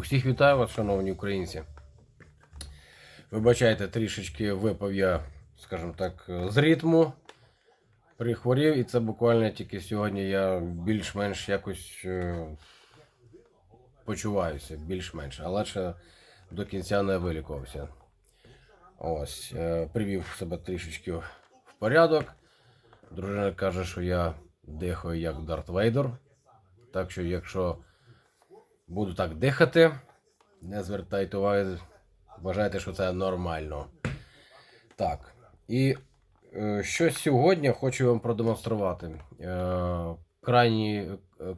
Усіх вітаю вас, шановні українці. Вибачайте, трішечки випав я, скажімо так, з ритму. Прихворів, і це буквально тільки сьогодні я більш-менш якось е, почуваюся, більш-менш, але ще до кінця не вилікувався. Ось, е, привів себе трішечки в порядок. Дружина каже, що я дихаю як Дарт Вейдер. Так що, якщо буду так дихати, не звертайте уваги, вважайте, що це нормально. Так. І е, що сьогодні хочу вам продемонструвати. Е, крайні,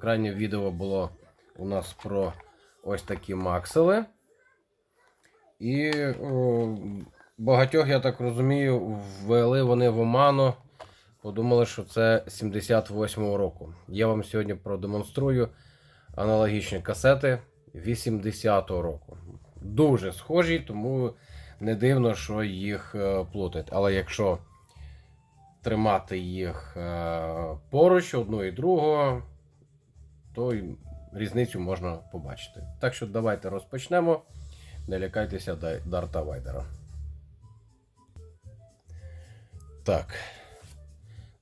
крайнє відео було у нас про ось такі максели. І багатьох, я так розумію, ввели вони в оману. Подумали, що це 78-го року. Я вам сьогодні продемонструю аналогічні касети 80-го року. Дуже схожі, тому не дивно, що їх е, плутають. Але якщо тримати їх е, поруч одну і другого, то різницю можна побачити. Так що давайте розпочнемо. Не лякайтеся Дарта Вайдера. Так.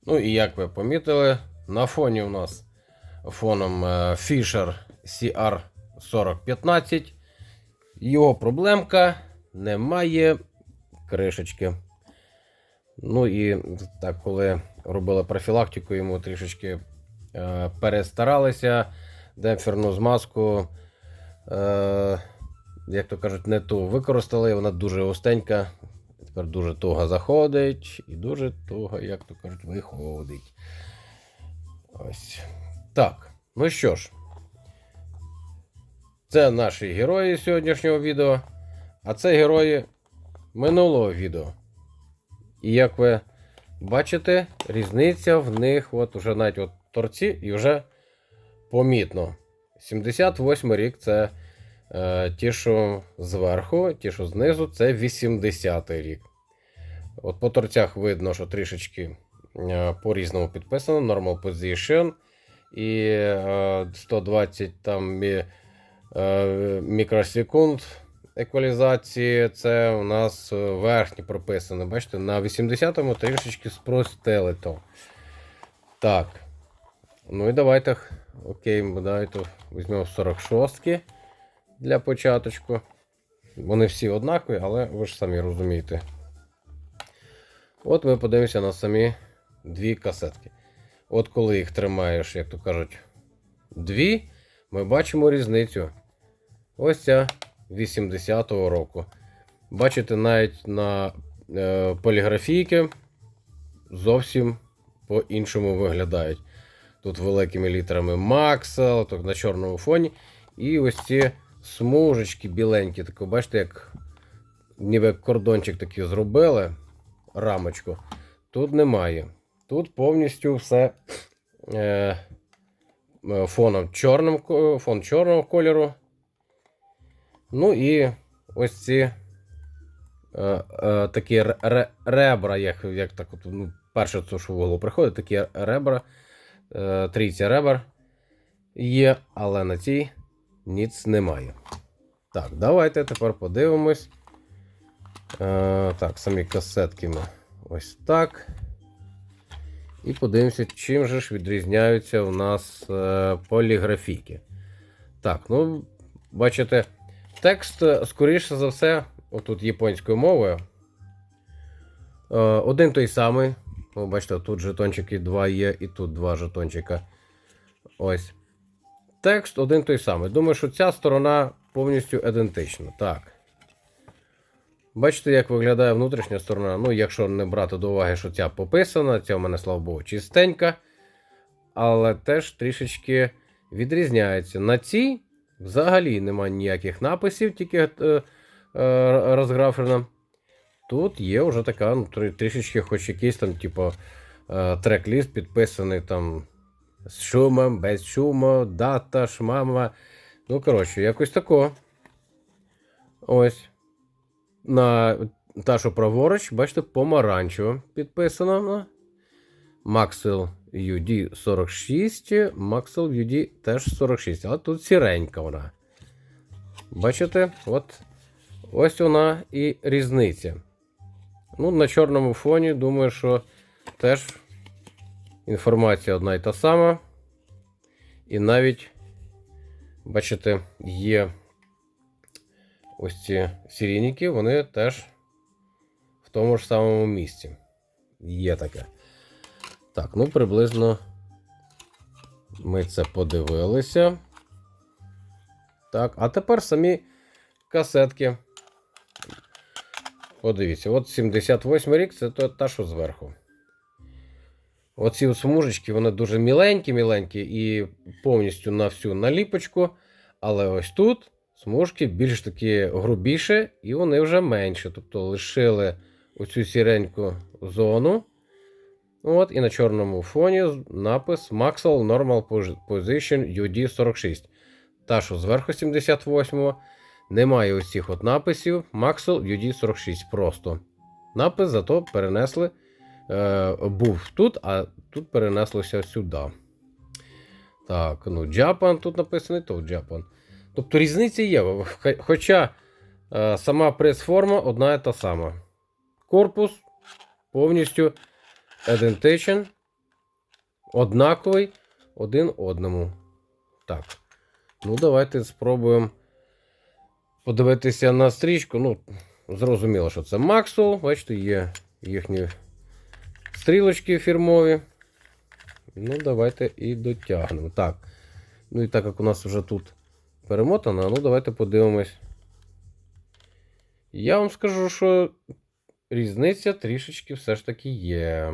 Ну і як ви помітили, на фоні у нас фоном е, Fisher CR4015. Його проблемка немає кришечки. Ну і так, коли робили профілактику, йому трішечки е, перестаралися. Демпферну змазку, е, як то кажуть, не ту використали, вона дуже густенька. Тепер дуже туго заходить і дуже туго, як то кажуть, виходить. Ось. Так. Ну що ж, це наші герої сьогоднішнього відео, а це герої минулого відео. І як ви бачите, різниця в них, от уже навіть от торці, і вже помітно. 78 рік це е, ті, що зверху, ті, що знизу, це 80 рік. От по торцях видно, що трішечки е, по-різному підписано. Normal Position і е, 120 там мі, е, мікросекунд еквалізації. Це у нас е, верхні прописано. Бачите, на 80-му трішечки спростили то. Так. Ну і давайте. Окей, давайте візьмемо 46-ки для початочку. Вони всі однакові, але ви ж самі розумієте. От ми подивимося на самі дві касетки. От коли їх тримаєш, як то кажуть, дві, ми бачимо різницю. Ось ця 80-го року. Бачите, навіть на е, поліграфійки зовсім по-іншому виглядають. Тут великими літерами Maxel, тут на чорному фоні. І ось ці смужечки біленькі. Тако, бачите, як ніби кордончик такий зробили рамочку. Тут немає. Тут повністю все фоном чорним, фон чорного кольору. Ну і ось ці е, е, такі ре- ре- ребра, як, як так ну, перше, що в голову приходить, такі ребра, е, трійця ребер є, але на цій ніц немає. Так, давайте тепер подивимось. Е, так, самі касетки ми ось так. І подивимося, чим же ж відрізняються у нас е, поліграфійки. Так, ну, бачите, текст, е, скоріше за все, отут японською мовою. Е, один той самий. Ви бачите, тут жетончики два є, і тут два жетончика. Ось. Текст один той самий. Думаю, що ця сторона повністю ідентична. Так. Бачите, як виглядає внутрішня сторона. Ну, якщо не брати до уваги, що ця пописана, ця в мене, слава Богу, чистенька. Але теж трішечки відрізняється. На цій взагалі немає ніяких написів, тільки е, е, розграфлена. Тут є вже така, ну, трішечки, хоч якийсь там, типу, е, трек-ліст підписаний там з шумом, без шуму, дата, шмама. Ну, коротше, якось тако. Ось. На та, що праворуч, бачите, помаранчево підписано. Maxwell UD 46, Maxwell UD теж 46, але тут сіренька вона. Бачите? От ось вона і різниця. Ну, на чорному фоні, думаю, що теж інформація одна і та сама. І навіть, бачите, є ось ці серійники, вони теж в тому ж самому місці. Є таке. Так, ну приблизно ми це подивилися. Так, а тепер самі касетки. Подивіться, от 78 рік це та, що зверху. Оці от смужечки, вони дуже міленькі-міленькі і повністю на всю наліпочку. Але ось тут смужки більш такі грубіші, і вони вже менші. Тобто лишили оцю сіреньку зону. От, і на чорному фоні напис Maxwell Normal Position UD46. Та, що зверху 78-го, немає ось от написів Maxwell UD46 просто. Напис зато перенесли. Е, був тут, а тут перенеслося сюди. Так, ну, Japan тут написано, то Japan. Тобто різниця є. Хоча е, сама прес-форма одна і та сама. Корпус повністю idентичен, однаковий один одному. Так. Ну, давайте спробуємо подивитися на стрічку. Ну, зрозуміло, що це Maxwell. Бачите, є їхні стрілочки фірмові. Ну, давайте і дотягнемо. Так. Ну і так як у нас вже тут перемотано, ну давайте подивимось. Я вам скажу, що різниця трішечки все ж таки є.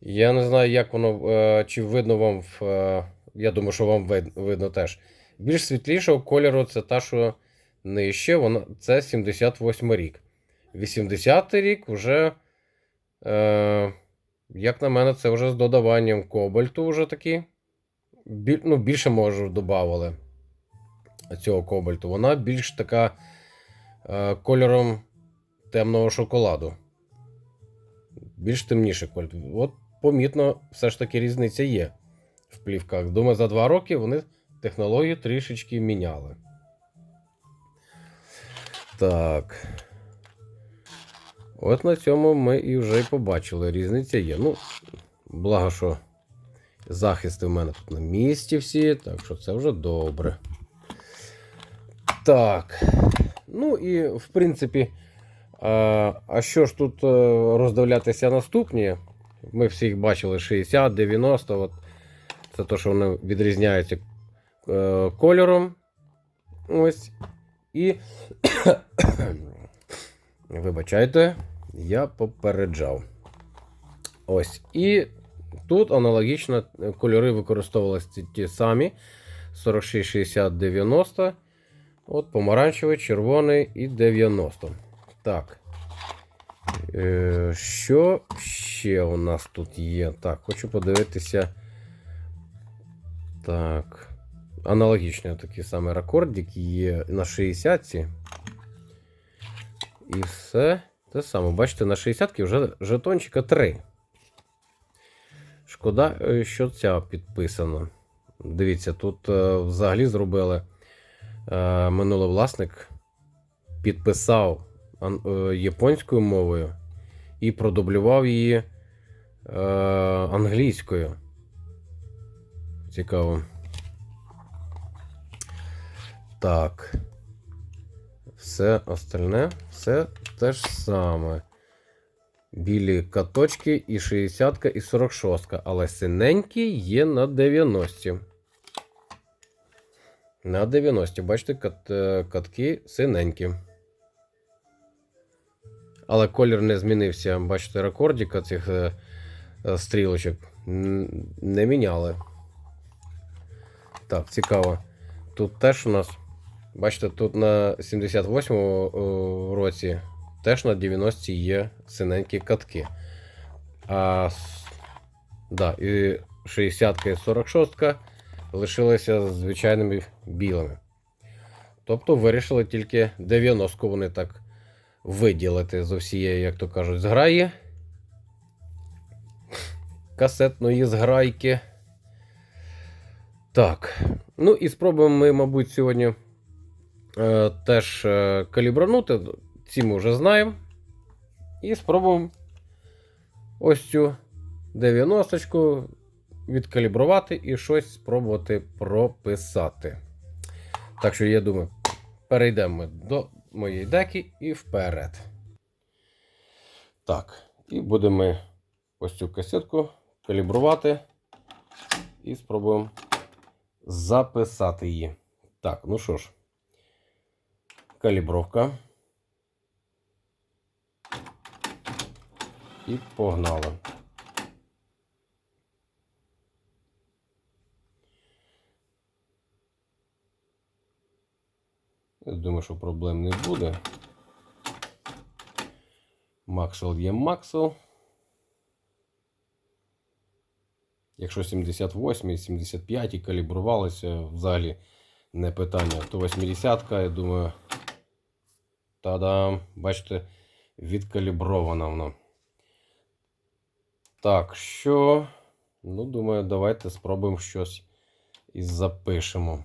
Я не знаю, як воно, е, чи видно вам в. е, Я думаю, що вам видно теж. Більш світлішого кольору це та, що нижче, вона, це 78 рік. 80 рік вже, е, як на мене, це вже з додаванням кобальту вже такі. Біль, ну, більше може додавали цього кобальту. Вона більш така е, кольором темного шоколаду. Більш темніший кольор. От помітно, все ж таки різниця є в плівках. Думаю, за два роки вони технологію трішечки міняли. Так. От на цьому ми і вже побачили. Різниця є. Ну, благо, що захисти в мене тут на місці всі, так що це вже добре. Так. Ну і в принципі, а, а що ж тут е, роздивлятися наступні? Ми всі їх бачили 60, 90. От це то, що вони відрізняються е, кольором. Ось. І. Вибачайте, я попереджав. Ось. І тут аналогічно е, кольори використовувалися ті- самі: 46, 60, 90. От помаранчевий, червоний і 90. Так. Е, що ще у нас тут є? Так, хочу подивитися. Так. Аналогічний такий самий рекордик є на 60-ці. І все те саме. Бачите, на 60-ки вже жетончика 3. Шкода, е, що ця підписана. Дивіться, тут е, взагалі зробили е, минулий власник підписав японською мовою і продублював її англійською. Цікаво. Так. Все остальне, все те ж саме. Білі каточки і 60 і 46, але синенькі є на 90. На 90. Бачите, кат, е, катки синенькі. Але колір не змінився. Бачите, рекордіка цих е, е, стрілочок не міняли. Так, цікаво. Тут теж у нас. Бачите, тут на 78-му році теж на 90 є синенькі катки. А да, і 60 і 46 лишилися звичайними білими. Тобто вирішили тільки 90-ку вони так виділити з усієї, як то кажуть, зграї. Касетної зграйки. Так. Ну і спробуємо ми, мабуть, сьогодні е, теж е, калібранути. Ці ми вже знаємо. І спробуємо ось цю 90-ку відкалібрувати і щось спробувати прописати. Так що, я думаю, перейдемо до моєї деки і вперед. Так, і будемо ось цю касетку калібрувати і спробуємо записати її. Так, ну що ж, калібровка. І погнали. Я думаю, що проблем не буде. Максел є Максел. Якщо 78 і 75 і калібрувалися, взагалі не питання. То 80 я думаю, та-дам, бачите, відкалібрована вона. Так, що? Ну, думаю, давайте спробуємо щось і запишемо.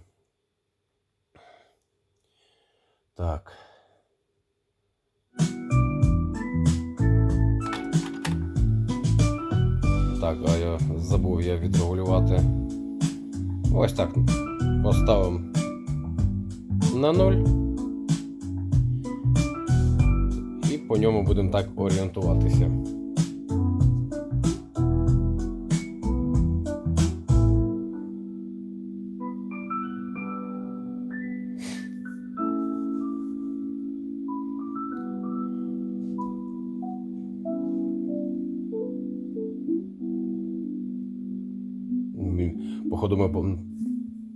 Так. Так, а я забув я відрегулювати. Ось так. Поставимо на 0. І по ньому будемо так орієнтуватися. Походу, ми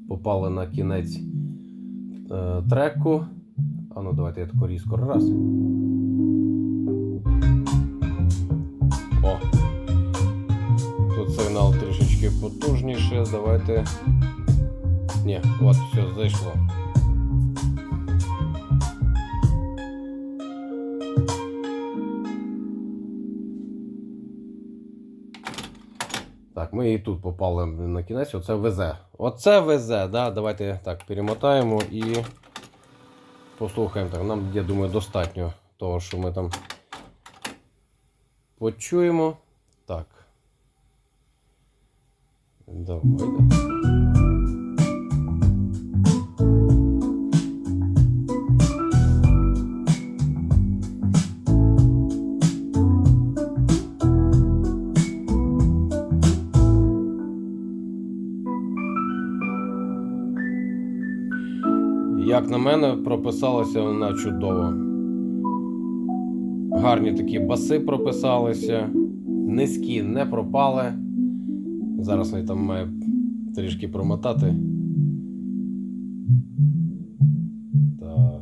попали на кінець е, треку. А ну давайте я тако різко раз. О! Тут сигнал трішечки потужніше. Давайте. Ні, от, все, зайшло. Так, ми і тут попали на кінець. Оце везе. Оце везе, да? Давайте так перемотаємо і послухаємо. Так, нам, я думаю, достатньо того, що ми там почуємо. Так. Давайте. Як на мене, прописалася вона чудово. Гарні такі баси прописалися, низькі не пропали. Зараз я там маю трішки промотати. Так.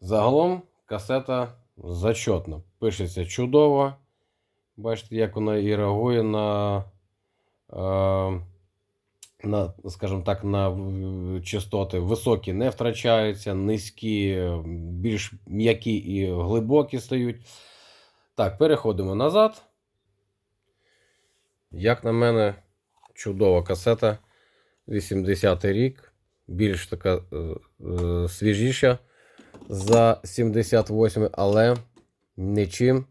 Загалом касета зачетна. Пишеться чудово. Бачите, як вона і реагує на, е, на скажімо так, на частоти. Високі не втрачаються, низькі, більш м'які і глибокі стають. Так, переходимо назад. Як на мене, чудова касета. 80-й рік. Більш така е, е, свіжіша за 78, але нічим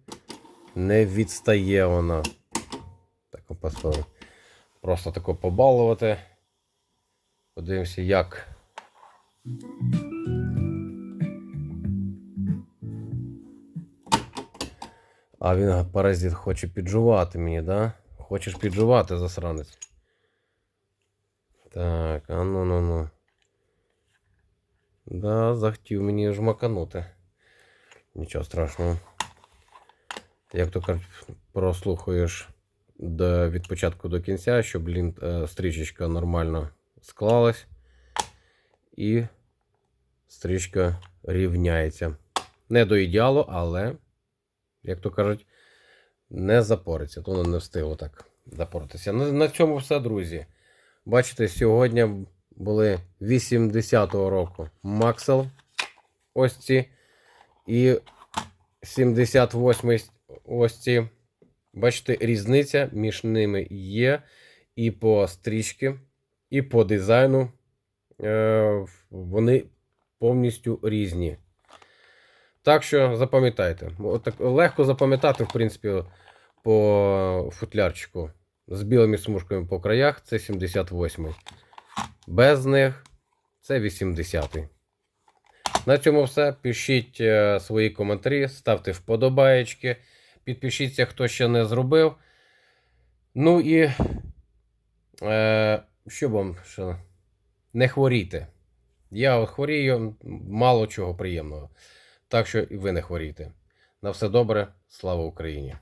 не відстає вона. Так, поставимо. Просто тако побалувати. Подивимося, як. А він паразит хоче піджувати мені, да? Хочеш піджувати, засранець. Так, а ну ну ну. Да, захотів мені жмаканути. Нічого страшного. Як то кажуть, прослухаєш до, від початку до кінця, щоб лін, е, стрічечка нормально склалась. І стрічка рівняється. Не до ідеалу, але, як то кажуть, не запориться. То не встигло так запоритися. На, на цьому все, друзі. Бачите, сьогодні були 80-го року Максел. Ось ці. І 78 ось ці. Бачите, різниця між ними є і по стрічці, і по дизайну. Е, вони повністю різні. Так що запам'ятайте. Легко запам'ятати, в принципі, по футлярчику. З білими смужками по краях це 78-й. Без них це 80-й. На цьому все. Пишіть е, свої коментарі, ставте вподобаєчки, підпишіться, хто ще не зробив. Ну і е, що вам ще? Не хворійте. Я хворію, мало чого приємного. Так що і ви не хворійте. На все добре, слава Україні!